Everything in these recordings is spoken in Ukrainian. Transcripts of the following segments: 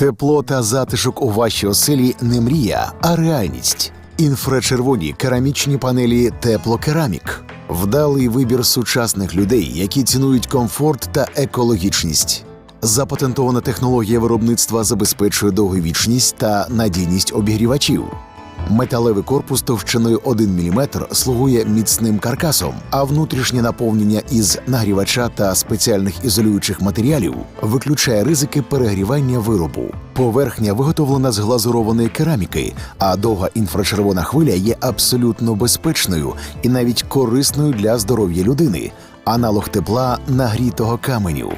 Тепло та затишок у вашій оселі не мрія, а реальність. Інфрачервоні керамічні панелі Теплокерамік. Вдалий вибір сучасних людей, які цінують комфорт та екологічність. Запатентована технологія виробництва забезпечує довговічність та надійність обігрівачів. Металевий корпус товщиною 1 мм слугує міцним каркасом, а внутрішнє наповнення із нагрівача та спеціальних ізолюючих матеріалів виключає ризики перегрівання виробу. Поверхня виготовлена з глазурованої кераміки, а довга інфрачервона хвиля є абсолютно безпечною і навіть корисною для здоров'я людини, аналог тепла нагрітого каменю.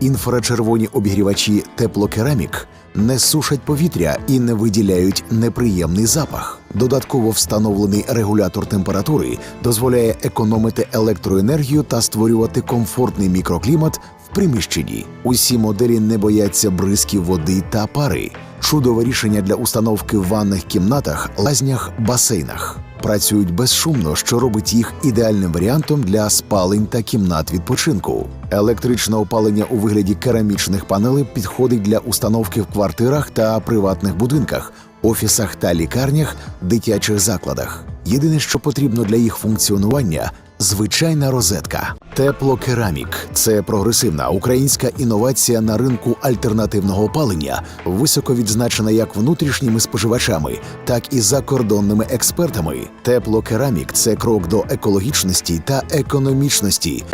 Інфрачервоні обігрівачі теплокерамік не сушать повітря і не виділяють неприємний запах. Додатково встановлений регулятор температури дозволяє економити електроенергію та створювати комфортний мікроклімат в приміщенні. Усі моделі не бояться бризків води та пари. Чудове рішення для установки в ванних кімнатах, лазнях, басейнах. Працюють безшумно, що робить їх ідеальним варіантом для спалень та кімнат відпочинку. Електричне опалення у вигляді керамічних панелей підходить для установки в квартирах та приватних будинках, офісах та лікарнях, дитячих закладах. Єдине, що потрібно для їх функціонування звичайна розетка. Теплокерамік це прогресивна українська інновація на ринку альтернативного опалення, високо відзначена як внутрішніми споживачами, так і закордонними експертами. Теплокерамік це крок до екологічності та економічності.